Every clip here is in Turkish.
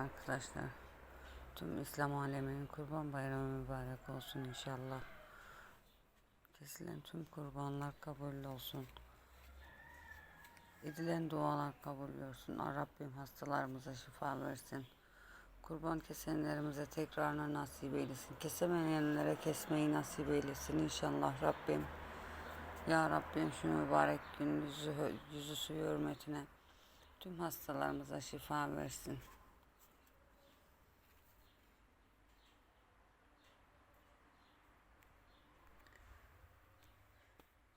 arkadaşlar. Tüm İslam aleminin kurban bayramı mübarek olsun inşallah. Kesilen tüm kurbanlar kabul olsun. Edilen dualar kabul olsun. Rabbim hastalarımıza şifa versin. Kurban kesenlerimize tekrarına nasip eylesin. Kesemeyenlere kesmeyi nasip eylesin inşallah Rabbim. Ya Rabbim şu mübarek gün yüzü, yüzü suyu hürmetine tüm hastalarımıza şifa versin.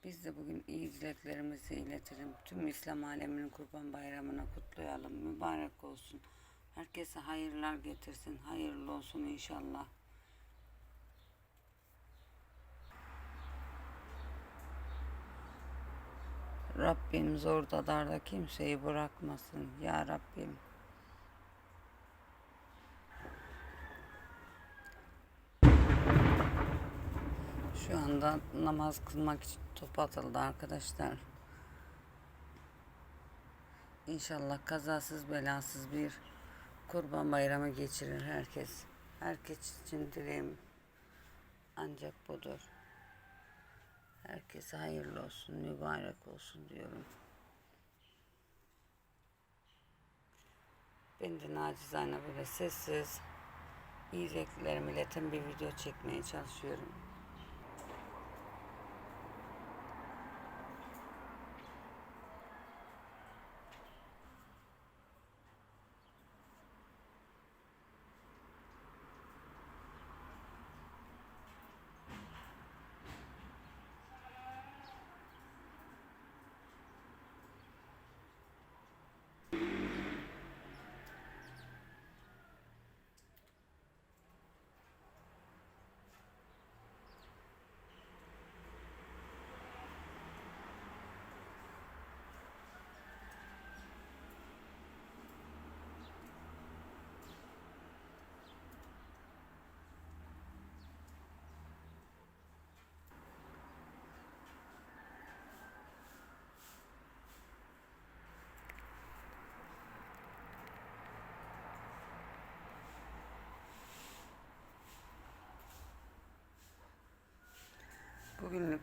Biz de bugün iyi dileklerimizi iletelim. Tüm İslam aleminin kurban bayramını kutlayalım. Mübarek olsun. Herkese hayırlar getirsin. Hayırlı olsun inşallah. Rabbim zor da darda kimseyi bırakmasın. Ya Rabbim. Şu anda namaz kılmak için top atıldı arkadaşlar. İnşallah kazasız belasız bir kurban bayramı geçirir herkes. Herkes için dileğim ancak budur. Herkese hayırlı olsun, mübarek olsun diyorum. Ben de nacizane böyle sessiz, iyi ileten bir video çekmeye çalışıyorum.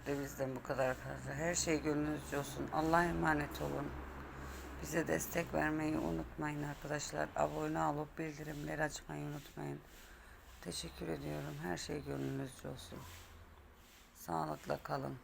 De bizden bu kadar arkadaşlar. Her şey gönlünüzce olsun. Allah'a emanet olun. Bize destek vermeyi unutmayın arkadaşlar. Abone olup bildirimleri açmayı unutmayın. Teşekkür ediyorum. Her şey gönlünüzce olsun. Sağlıkla kalın.